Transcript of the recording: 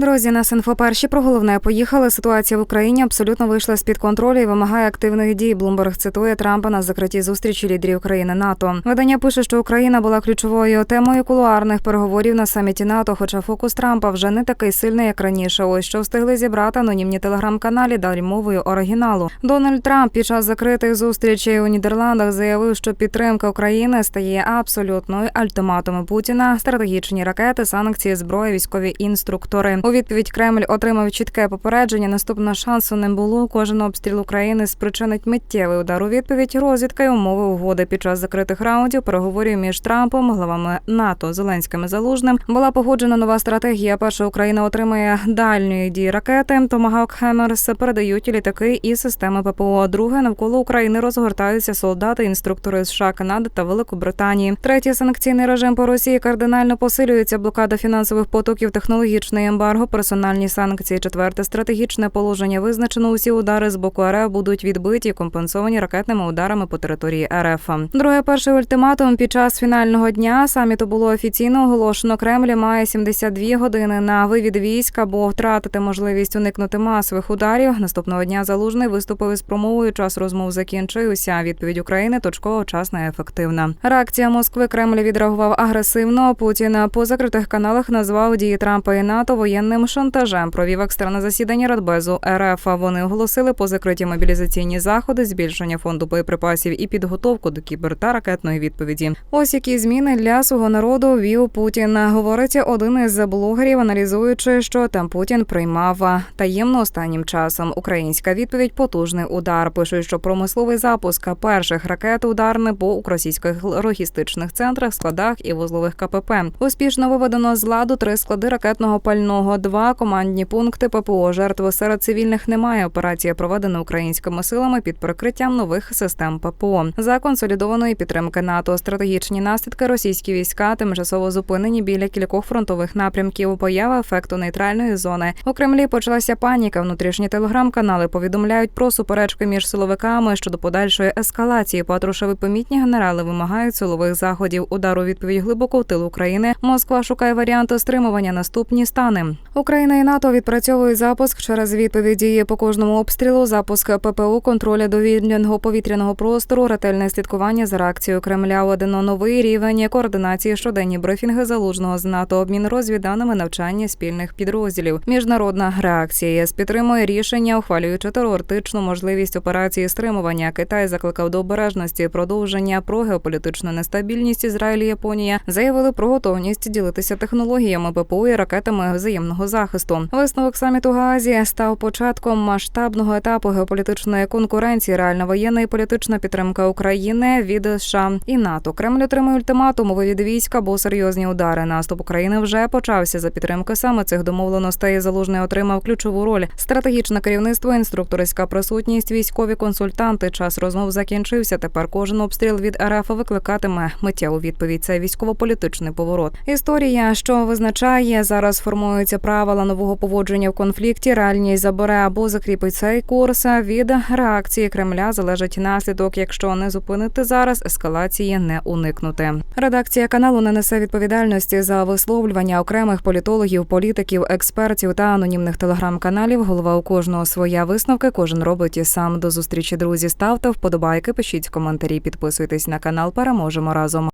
Друзі, нас інфоперші про головне поїхали. Ситуація в Україні абсолютно вийшла з під контролю і вимагає активних дій. Блумберг цитує Трампа на закритій зустрічі лідерів країни НАТО. Видання пише, що Україна була ключовою темою кулуарних переговорів на саміті НАТО. Хоча фокус Трампа вже не такий сильний, як раніше. Ось що встигли зібрати анонімні телеграм-каналі далі мовою оригіналу. Дональд Трамп під час закритих зустрічей у Нідерландах заявив, що підтримка України стає абсолютною ультиматуми Путіна, стратегічні ракети, санкції, зброя, військові інструктори. Відповідь Кремль отримав чітке попередження. Наступного шансу не було. Кожен обстріл України спричинить миттєвий удар. У відповідь розвідка й умови угоди під час закритих раундів переговорів між Трампом, главами НАТО Зеленським і Залужним була погоджена нова стратегія. Перша Україна отримає дальньої дії ракети. Томагавк Хемерс передають літаки і системи ППО. Друге навколо України розгортаються солдати, інструктори США, Канади та Великобританії. Третє санкційний режим по Росії кардинально посилюється. Блокада фінансових потоків, технологічний ембарго, персональні санкції. Четверте стратегічне положення визначено. Усі удари з боку РФ будуть відбиті, компенсовані ракетними ударами по території РФ. Друге, перший ультиматум під час фінального дня саміту було офіційно оголошено. Кремль має 72 години на вивід військ або втратити можливість уникнути масових ударів. Наступного дня залужний виступив із промовою. Час розмов закінчився. Відповідь України точкова, вчасна і ефективна. Реакція Москви Кремль відреагував агресивно. Путін по закритих каналах назвав дії Трампа і НАТО воєнним шантажем. Провів екстрене засідання Радбезу РФ. Вони оголосили по закриті мобілізаційні заходи, збільшення фонду боєприпасів і підготовку до кібер та ракетної відповіді. Ось які зміни для свого народу вів Путін. Говорить один із блогерів, аналізуючи, що там Путін приймав таємно останнім часом. Українська відповідь потужний удар. Пишуть, що промисловий запуск перших ракет ударне по російських логістичних центрах, складах і вузлових КПП. Успішно виведено з ладу три склади ракетного пального, два командні пункти ППО. Жертв серед цивільних немає. Операція проведена українськими силами під прикриттям нових систем ППО. За консолідованої підтримки НАТО стратегічні наслідки російські війська тимчасово зупинені біля кількох фронтових напрямків. Поява ефекту нейтральної зони. У Кремлі почалася паніка. Внутрішні телеграм-канали повідомляють про суперечки між силовиками щодо подальшої ескалації. Патрушеви помітні генерали вимагають силових заходів. Удару відповідь глибоко в тил України. Москва шукає варіанти стримування. Наступні стани. Україна і НАТО відпрацьовують запуск через відповіді по кожному обстрілу. Запуск ППО, контроля довільного повітряного простору, ретельне слідкування за реакцією Кремля. Введено новий рівень координації щоденні брифінги залужного з НАТО, обмін розвіданими навчання спільних підрозділів. Міжнародна реакція ЄС підтримує рішення, ухвалюючи теоретичну можливість операції стримування. Китай закликав до обережності продовження про геополітичну нестабільність. Ізраїль і Японія заявили про готовність ділитися технологіями ППО і ракетами взаємного захисту. Висновок саміту Гаазі став початком масштабного етапу геополітичної конкуренції. Реальна воєнна і політична підтримка України від США і НАТО. Кремль отримує ультиматум у вивід війська або серйозні удари. Наступ України вже почався за підтримки саме цих домовленостей. Залужний отримав ключову роль. Стратегічне керівництво, інструкторська присутність, військові консультанти. Час розмов закінчився. Тепер кожен обстріл від РФ викликатиме миттєву відповідь. Це військово-політичний поворот. Історія, що визначає зараз, формуються правила нового поводження в конфлікті. Реальність забере або закріпить цей курс. Від реакції Кремля залежить наслідок. Якщо не зупинити зараз, ескалації не уникнути. Редакція каналу не несе відповідальності за висловлювання окремих політологів, політиків, експертів та анонімних телеграм-каналів. Голова у кожного своя висновки. Кожен робить і сам. До зустрічі друзі. Ставте вподобайки, пишіть коментарі, підписуйтесь на канал. Переможемо разом.